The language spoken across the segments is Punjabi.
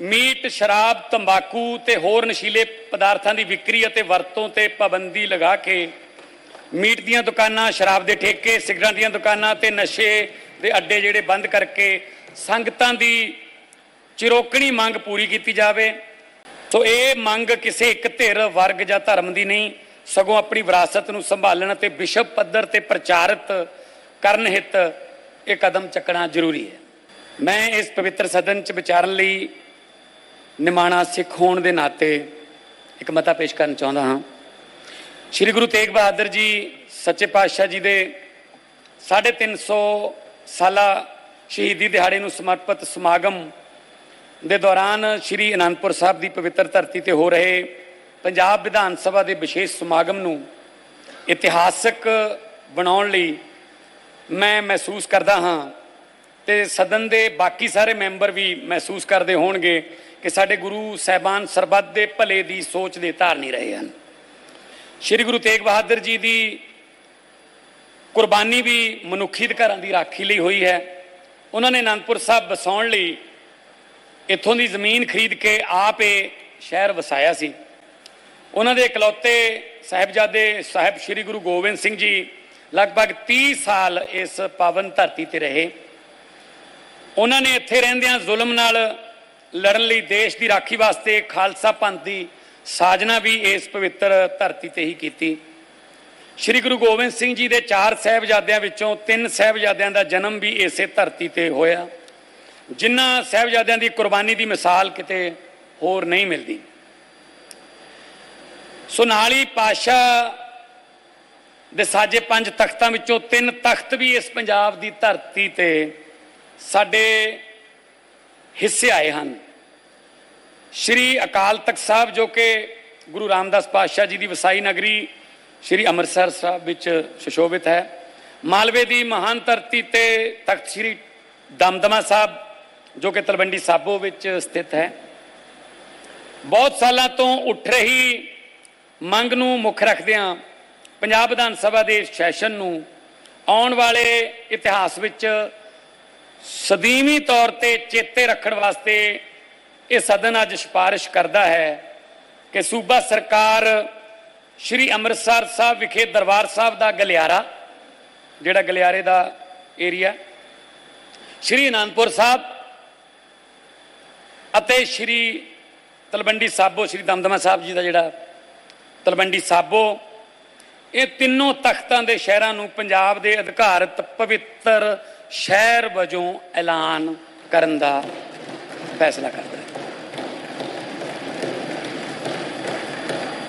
ਮੀਟ, ਸ਼ਰਾਬ, ਤੰਬਾਕੂ ਤੇ ਹੋਰ ਨਸ਼ੀਲੇ ਪਦਾਰਥਾਂ ਦੀ ਵਿਕਰੀ ਅਤੇ ਵਰਤੋਂ ਤੇ ਪਾਬੰਦੀ ਲਗਾ ਕੇ ਮੀਟ ਦੀਆਂ ਦੁਕਾਨਾਂ, ਸ਼ਰਾਬ ਦੇ ਠੇਕੇ, ਸਿਗਰਟਾਂ ਦੀਆਂ ਦੁਕਾਨਾਂ ਤੇ ਨਸ਼ੇ ਦੇ ਅੱਡੇ ਜਿਹੜੇ ਬੰਦ ਕਰਕੇ ਸੰਗਤਾਂ ਦੀ ਚਿਰੋਕਣੀ ਮੰਗ ਪੂਰੀ ਕੀਤੀ ਜਾਵੇ। ਸੋ ਇਹ ਮੰਗ ਕਿਸੇ ਇੱਕ ਧਿਰ, ਵਰਗ ਜਾਂ ਧਰਮ ਦੀ ਨਹੀਂ, ਸਗੋਂ ਆਪਣੀ ਵਿਰਾਸਤ ਨੂੰ ਸੰਭਾਲਣ ਅਤੇ ਵਿਸ਼ਵ ਪੱਧਰ ਤੇ ਪ੍ਰਚਾਰਿਤ ਕਰਨ ਹਿੱਤ ਇਹ ਕਦਮ ਚੱਕਣਾ ਜ਼ਰੂਰੀ ਹੈ। ਮੈਂ ਇਸ ਪਵਿੱਤਰ ਸਦਨ 'ਚ ਵਿਚਾਰਨ ਲਈ ਨਿਮਾਣਾ ਸਿੱਖ ਹੋਣ ਦੇ ਨਾਤੇ ਇੱਕ ਮਤਾ ਪੇਸ਼ ਕਰਨ ਚਾਹੁੰਦਾ ਹਾਂ। ਸ੍ਰੀ ਗੁਰੂ ਤੇਗ ਬਹਾਦਰ ਜੀ ਸੱਚੇ ਪਾਤਸ਼ਾਹ ਜੀ ਦੇ 350 ਸਾਲਾ ਸ਼ਹੀਦੀ ਦਿਹਾੜੇ ਨੂੰ ਸਮਰਪਿਤ ਸਮਾਗਮ ਦੇ ਦੌਰਾਨ ਸ੍ਰੀ ਅਨੰਦਪੁਰ ਸਾਹਿਬ ਦੀ ਪਵਿੱਤਰ ਧਰਤੀ ਤੇ ਹੋ ਰਹੇ ਪੰਜਾਬ ਵਿਧਾਨ ਸਭਾ ਦੇ ਵਿਸ਼ੇਸ਼ ਸਮਾਗਮ ਨੂੰ ਇਤਿਹਾਸਕ ਬਣਾਉਣ ਲਈ ਮੈਂ ਮਹਿਸੂਸ ਕਰਦਾ ਹਾਂ ਤੇ ਸਦਨ ਦੇ ਬਾਕੀ ਸਾਰੇ ਮੈਂਬਰ ਵੀ ਮਹਿਸੂਸ ਕਰਦੇ ਹੋਣਗੇ। ਕਿ ਸਾਡੇ ਗੁਰੂ ਸਾਹਿਬਾਨ ਸਰਬੱਤ ਦੇ ਭਲੇ ਦੀ ਸੋਚ ਦੇ ਧਾਰਨੀ ਰਹੇ ਹਨ। ਸ੍ਰੀ ਗੁਰੂ ਤੇਗ ਬਹਾਦਰ ਜੀ ਦੀ ਕੁਰਬਾਨੀ ਵੀ ਮਨੁੱਖੀ ਅਧਿਕਾਰਾਂ ਦੀ ਰਾਖੀ ਲਈ ਹੋਈ ਹੈ। ਉਹਨਾਂ ਨੇ ਅਨੰਦਪੁਰ ਸਾਹਿਬ ਵਸਾਉਣ ਲਈ ਇੱਥੋਂ ਦੀ ਜ਼ਮੀਨ ਖਰੀਦ ਕੇ ਆਪ ਇਹ ਸ਼ਹਿਰ ਵਸਾਇਆ ਸੀ। ਉਹਨਾਂ ਦੇ ਇਕਲੌਤੇ ਸਾਹਿਬਜ਼ਾਦੇ ਸਾਹਿਬ ਸ੍ਰੀ ਗੁਰੂ ਗੋਬਿੰਦ ਸਿੰਘ ਜੀ ਲਗਭਗ 30 ਸਾਲ ਇਸ ਪਾਵਨ ਧਰਤੀ ਤੇ ਰਹੇ। ਉਹਨਾਂ ਨੇ ਇੱਥੇ ਰਹਿੰਦਿਆਂ ਜ਼ੁਲਮ ਨਾਲ ਲੜਨ ਲਈ ਦੇਸ਼ ਦੀ ਰਾਖੀ ਵਾਸਤੇ ਖਾਲਸਾ ਪੰਥ ਦੀ ਸਾਜਨਾ ਵੀ ਇਸ ਪਵਿੱਤਰ ਧਰਤੀ ਤੇ ਹੀ ਕੀਤੀ। ਸ੍ਰੀ ਗੁਰੂ ਗੋਬਿੰਦ ਸਿੰਘ ਜੀ ਦੇ ਚਾਰ ਸਾਹਿਬਜ਼ਾਦਿਆਂ ਵਿੱਚੋਂ ਤਿੰਨ ਸਾਹਿਬਜ਼ਾਦਿਆਂ ਦਾ ਜਨਮ ਵੀ ਇਸੇ ਧਰਤੀ ਤੇ ਹੋਇਆ। ਜਿਨ੍ਹਾਂ ਸਾਹਿਬਜ਼ਾਦਿਆਂ ਦੀ ਕੁਰਬਾਨੀ ਦੀ ਮਿਸਾਲ ਕਿਤੇ ਹੋਰ ਨਹੀਂ ਮਿਲਦੀ। ਸੋ ਨਾਲ ਹੀ ਪਾਸ਼ਾ ਦੇ ਸਾਜੇ ਪੰਜ ਤਖਤਾਂ ਵਿੱਚੋਂ ਤਿੰਨ ਤਖਤ ਵੀ ਇਸ ਪੰਜਾਬ ਦੀ ਧਰਤੀ ਤੇ ਸਾਡੇ ਹਿੱਸੇ ਆਏ ਹਨ। ਸ਼੍ਰੀ ਅਕਾਲ ਤਖਤ ਸਾਹਿਬ ਜੋ ਕਿ ਗੁਰੂ ਰਾਮਦਾਸ ਪਾਤਸ਼ਾਹ ਜੀ ਦੀ ਵਸਾਈ ਨਗਰੀ ਸ਼੍ਰੀ ਅੰਮ੍ਰਿਤਸਰ ਸਾਹਿਬ ਵਿੱਚ ਸੁਸ਼ੋਭਿਤ ਹੈ। ਮਾਲਵੇ ਦੀ ਮਹਾਨ ਧਰਤੀ ਤੇ ਤਖਤ ਸ਼੍ਰੀ ਦਮਦਮਾ ਸਾਹਿਬ ਜੋ ਕਿ ਤਲਵੰਡੀ ਸਾਬੋ ਵਿੱਚ ਸਥਿਤ ਹੈ। ਬਹੁਤ ਸਾਲਾਂ ਤੋਂ ਉੱਠ ਰਹੀ ਮੰਗ ਨੂੰ ਮੁੱਖ ਰੱਖਦਿਆਂ ਪੰਜਾਬ ਵਿਧਾਨ ਸਭਾ ਦੇ ਸੈਸ਼ਨ ਨੂੰ ਆਉਣ ਵਾਲੇ ਇਤਿਹਾਸ ਵਿੱਚ ਸਦੀਵੀ ਤੌਰ ਤੇ ਚੇਤੇ ਰੱਖਣ ਵਾਸਤੇ ਇਹ ਸਦਨ ਅੱਜ ਸਿਫਾਰਿਸ਼ ਕਰਦਾ ਹੈ ਕਿ ਸੂਬਾ ਸਰਕਾਰ ਸ਼੍ਰੀ ਅੰਮ੍ਰਿਤਸਰ ਸਾਹਿਬ ਵਿਖੇ ਦਰਬਾਰ ਸਾਹਿਬ ਦਾ ਗਲਿਆਰਾ, ਜਿਹੜਾ ਗਲਿਆਰੇ ਦਾ ਏਰੀਆ ਸ਼੍ਰੀ ਅਨੰਦਪੁਰ ਸਾਹਿਬ ਅਤੇ ਸ਼੍ਰੀ ਤਲਵੰਡੀ ਸਾਬੋ, ਸ਼੍ਰੀ ਦਮਦਮਾ ਸਾਹਿਬ ਜੀ ਦਾ ਜਿਹੜਾ ਤਲਵੰਡੀ ਸਾਬੋ, ਇਹ ਤਿੰਨੋਂ ਤਖਤਾਂ ਦੇ ਸ਼ਹਿਰਾਂ ਨੂੰ ਪੰਜਾਬ ਦੇ ਅਧਿਕਾਰਤ ਪਵਿੱਤਰ ਸ਼ਹਿਰ ਵਜੋਂ ਐਲਾਨ ਕਰਨ ਦਾ ਫੈਸਲਾ ਕਰਦਾ ਹੈ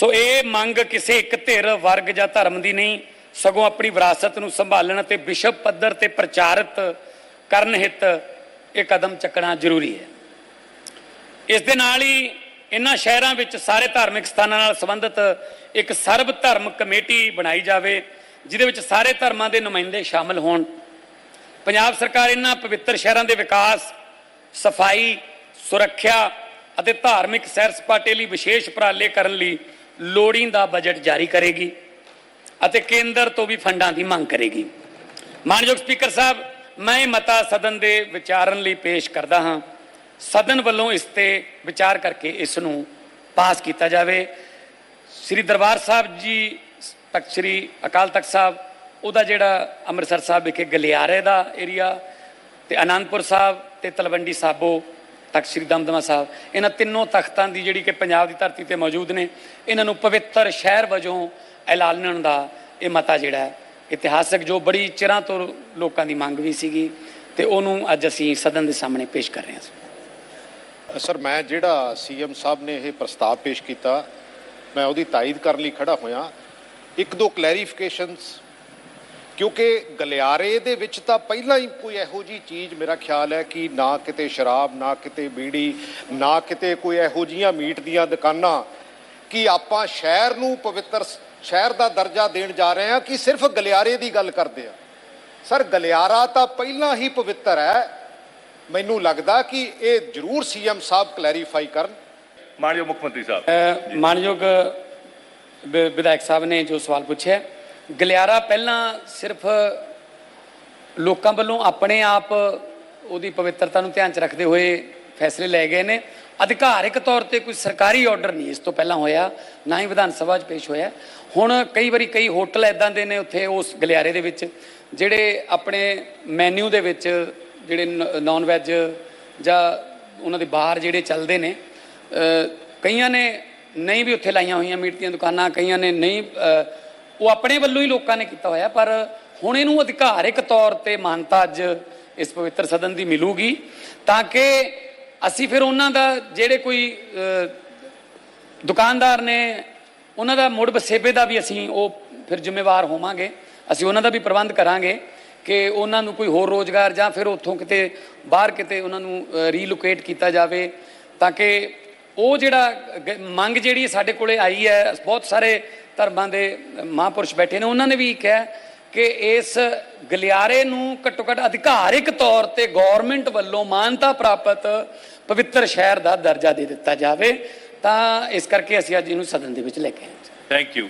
ਸੋ ਇਹ ਮੰਗ ਕਿਸੇ ਇੱਕ ਧਿਰ ਵਰਗ ਜਾਂ ਧਰਮ ਦੀ ਨਹੀਂ, ਸਗੋਂ ਆਪਣੀ ਵਿਰਾਸਤ ਨੂੰ ਸੰਭਾਲਣ ਅਤੇ ਵਿਸ਼ਵ ਪੱਧਰ ਤੇ ਪ੍ਰਚਾਰਿਤ ਕਰਨ ਹਿੱਤ ਇਹ ਕਦਮ ਚੱਕਣਾ ਜ਼ਰੂਰੀ ਹੈ। ਇਸ ਦੇ ਨਾਲ ਹੀ ਇਹਨਾਂ ਸ਼ਹਿਰਾਂ ਵਿੱਚ ਸਾਰੇ ਧਾਰਮਿਕ ਸਥਾਨਾਂ ਨਾਲ ਸੰਬੰਧਿਤ ਇੱਕ ਸਰਬ ਧਰਮ ਕਮੇਟੀ ਬਣਾਈ ਜਾਵੇ, ਜਿਹਦੇ ਵਿੱਚ ਸਾਰੇ ਧਰਮਾਂ ਦੇ ਨੁਮਾਇੰਦੇ ਸ਼ਾਮਲ ਹੋਣ। ਪੰਜਾਬ ਸਰਕਾਰ ਇਹਨਾਂ ਪਵਿੱਤਰ ਸ਼ਹਿਰਾਂ ਦੇ ਵਿਕਾਸ, ਸਫ਼ਾਈ, ਸੁਰੱਖਿਆ ਅਤੇ ਧਾਰਮਿਕ ਸੈਰ ਸਪਾਟੇ ਲਈ ਵਿਸ਼ੇਸ਼ ਉਪਰਾਲੇ ਕਰਨ ਲਈ ਲੋੜੀਂਦਾ ਬਜਟ ਜਾਰੀ ਕਰੇਗੀ ਅਤੇ ਕੇਂਦਰ ਤੋਂ ਵੀ ਫੰਡਾਂ ਦੀ ਮੰਗ ਕਰੇਗੀ। ਮਾਨਯੋਗ ਸਪੀਕਰ ਸਾਹਿਬ, ਮੈਂ ਮਤਾ ਸਦਨ ਦੇ ਵਿਚਾਰਨ ਲਈ ਪੇਸ਼ ਕਰਦਾ ਹਾਂ। ਸਦਨ ਵੱਲੋਂ ਇਸ ਤੇ ਵਿਚਾਰ ਕਰਕੇ ਇਸ ਨੂੰ ਪਾਸ ਕੀਤਾ ਜਾਵੇ। ਸ੍ਰੀ ਦਰਬਾਰ ਸਾਹਿਬ ਜੀ, ਤਖਤ ਸ੍ਰੀ ਅਕਾਲ ਤਖਤ ਸਾਹਿਬ, ਉਹਦਾ ਜਿਹੜਾ ਅੰਮ੍ਰਿਤਸਰ ਸਾਹਿਬ ਵਿਖੇ ਗਲਿਆਰੇ ਦਾ ਏਰੀਆ ਤੇ ਆਨੰਦਪੁਰ ਸਾਹਿਬ ਤੇ ਤਲਵੰਡੀ ਸਾਬੋ ਤਖਤ ਸ੍ਰੀ ਦਮਦਮਾ ਸਾਹਿਬ, ਇਹਨਾਂ ਤਿੰਨੋਂ ਤਖਤਾਂ ਦੀ ਜਿਹੜੀ ਕਿ ਪੰਜਾਬ ਦੀ ਧਰਤੀ ਤੇ ਮੌਜੂਦ ਨੇ, ਇਹਨਾਂ ਨੂੰ ਪਵਿੱਤਰ ਸ਼ਹਿਰ ਵਜੋਂ ਐਲਾਨਣ ਦਾ ਇਹ ਮਤਾ ਜਿਹੜਾ ਹੈ, ਇਤਿਹਾਸਕ ਜੋ ਬੜੀ ਚਿਰਾਂ ਤੋਂ ਲੋਕਾਂ ਦੀ ਮੰਗ ਵੀ ਸੀਗੀ ਤੇ ਉਹਨੂੰ ਅੱਜ ਅਸੀਂ ਸਦਨ ਦੇ ਸਾਹਮਣੇ ਪੇਸ਼ ਕਰ ਰਹੇ ਹਾਂ। ਸਰ, ਮੈਂ ਜਿਹੜਾ ਸੀਐਮ ਸਾਹਿਬ ਨੇ ਇਹ ਪ੍ਰਸਤਾਵ ਪੇਸ਼ ਕੀਤਾ, ਮੈਂ ਉਹਦੀ ਤਾਇਦ ਕਰਨ ਲਈ ਖੜਾ ਹੋਇਆ। ਇੱਕ ਦੋ ਕਲੈਰੀਫਿਕੇਸ਼ਨਸ ਕਿਉਂਕਿ ਗਲਿਆਰੇ ਦੇ ਵਿੱਚ ਤਾਂ ਪਹਿਲਾਂ ਹੀ ਕੋਈ ਇਹੋ ਜੀ ਚੀਜ਼ ਮੇਰਾ ਖਿਆਲ ਹੈ ਕਿ ਨਾ ਕਿਤੇ ਸ਼ਰਾਬ ਨਾ ਕਿਤੇ ਬੀੜੀ ਨਾ ਕਿਤੇ ਕੋਈ ਇਹੋ ਜੀਆਂ ਮੀਟ ਦੀਆਂ ਦੁਕਾਨਾਂ ਕਿ ਆਪਾਂ ਸ਼ਹਿਰ ਨੂੰ ਪਵਿੱਤਰ ਸ਼ਹਿਰ ਦਾ ਦਰਜਾ ਦੇਣ ਜਾ ਰਹੇ ਹਾਂ ਕਿ ਸਿਰਫ ਗਲਿਆਰੇ ਦੀ ਗੱਲ ਕਰਦੇ ਆ। ਸਰ ਗਲਿਆਰਾ ਤਾਂ ਪਹਿਲਾਂ ਹੀ ਪਵਿੱਤਰ ਹੈ। ਮੈਨੂੰ ਲੱਗਦਾ ਕਿ ਇਹ ਜ਼ਰੂਰ ਸੀਐਮ ਸਾਹਿਬ ਕਲੈਰੀਫਾਈ ਕਰਨ। ਮਾਨਯੋਗ ਮੁੱਖ ਮੰਤਰੀ ਸਾਹਿਬ। ਮਾਨਯੋਗ ਵਿਧਾਇਕ ਸਾਹਿਬ ਨੇ ਜੋ ਸਵਾਲ ਪੁੱਛਿਆ ਗਲਿਆਰਾ ਪਹਿਲਾਂ ਸਿਰਫ ਲੋਕਾਂ ਵੱਲੋਂ ਆਪਣੇ ਆਪ ਉਹਦੀ ਪਵਿੱਤਰਤਾ ਨੂੰ ਧਿਆਨ 'ਚ ਰੱਖਦੇ ਹੋਏ ਫੈਸਲੇ ਲਏ ਗਏ ਨੇ। ਅਧਿਕਾਰਿਕ ਤੌਰ ਤੇ ਕੋਈ ਸਰਕਾਰੀ ਆਰਡਰ ਨਹੀਂ ਇਸ ਤੋਂ ਪਹਿਲਾਂ ਹੋਇਆ, ਨਾ ਹੀ ਵਿਧਾਨ ਸਭਾ 'ਚ ਪੇਸ਼ ਹੋਇਆ। ਹੁਣ ਕਈ ਵਾਰੀ ਕਈ ਹੋਟਲ ਐਦਾਂ ਦੇ ਨੇ ਉੱਥੇ ਉਸ ਗਲਿਆਰੇ ਦੇ ਵਿੱਚ, ਜਿਹੜੇ ਆਪਣੇ ਮੈਨੂ ਦੇ ਵਿੱਚ ਜਿਹੜੇ ਨਾਨ ਵੈਜ ਜਾਂ ਉਹਨਾਂ ਦੇ ਬਾਹਰ ਜਿਹੜੇ ਚੱਲਦੇ ਨੇ ਕਈਆਂ ਨੇ ਨਹੀਂ ਵੀ ਉੱਥੇ ਲਾਈਆਂ ਹੋਈਆਂ ਮੀਟ ਦੀਆਂ ਦੁਕਾਨਾਂ, ਕਈਆਂ ਨੇ ਨਹੀਂ ਉਹ ਆਪਣੇ ਵੱਲੋਂ ਹੀ ਲੋਕਾਂ ਨੇ ਕੀਤਾ ਹੋਇਆ, ਪਰ ਹੁਣ ਇਹਨੂੰ ਅਧਿਕਾਰਿਕ ਤੌਰ ਤੇ ਮਾਨਤਾ ਅੱਜ ਇਸ ਪਵਿੱਤਰ ਸਦਨ ਦੀ ਮਿਲੂਗੀ, ਤਾਂ ਕਿ ਅਸੀਂ ਫਿਰ ਉਹਨਾਂ ਦਾ ਜਿਹੜੇ ਕੋਈ ਦੁਕਾਨਦਾਰ ਨੇ, ਉਹਨਾਂ ਦਾ ਮੁੜ ਵਸੇਬੇ ਦਾ ਵੀ ਅਸੀਂ ਉਹ ਫਿਰ ਜ਼ਿੰਮੇਵਾਰ ਹੋਵਾਂਗੇ, ਅਸੀਂ ਉਹਨਾਂ ਦਾ ਵੀ ਪ੍ਰਬੰਧ ਕਰਾਂਗੇ ਕਿ ਉਹਨਾਂ ਨੂੰ ਕੋਈ ਹੋਰ ਰੋਜ਼ਗਾਰ ਜਾਂ ਫਿਰ ਉੱਥੋਂ ਕਿਤੇ ਬਾਹਰ ਕਿਤੇ ਉਹਨਾਂ ਨੂੰ ਰੀਲੋਕੇਟ ਕੀਤਾ ਜਾਵੇ, ਤਾਂ ਕਿ ਉਹ ਜਿਹੜਾ ਗ- ਮੰਗ ਜਿਹੜੀ ਸਾਡੇ ਕੋਲੇ ਆਈ ਹੈ, ਬਹੁਤ ਸਾਰੇ ਧਰਮਾਂ ਦੇ ਮਹਾਂਪੁਰਸ਼ ਬੈਠੇ ਨੇ, ਉਹਨਾਂ ਨੇ ਵੀ ਕਿਹਾ ਕਿ ਇਸ ਗਲਿਆਰੇ ਨੂੰ ਘੱਟੋ ਘੱਟ ਅਧਿਕਾਰਿਕ ਤੌਰ ਤੇ ਗਵਰਨਮੈਂਟ ਵੱਲੋਂ ਮਾਨਤਾ ਪ੍ਰਾਪਤ ਪਵਿੱਤਰ ਸ਼ਹਿਰ ਦਾ ਦਰਜਾ ਦੇ ਦਿੱਤਾ ਜਾਵੇ, ਤਾਂ ਇਸ ਕਰਕੇ ਅਸੀਂ ਅੱਜ ਇਹਨੂੰ ਸਦਨ ਦੇ ਵਿੱਚ ਲੈ ਕੇ ਆਏ ਥੈਂਕ ਯੂ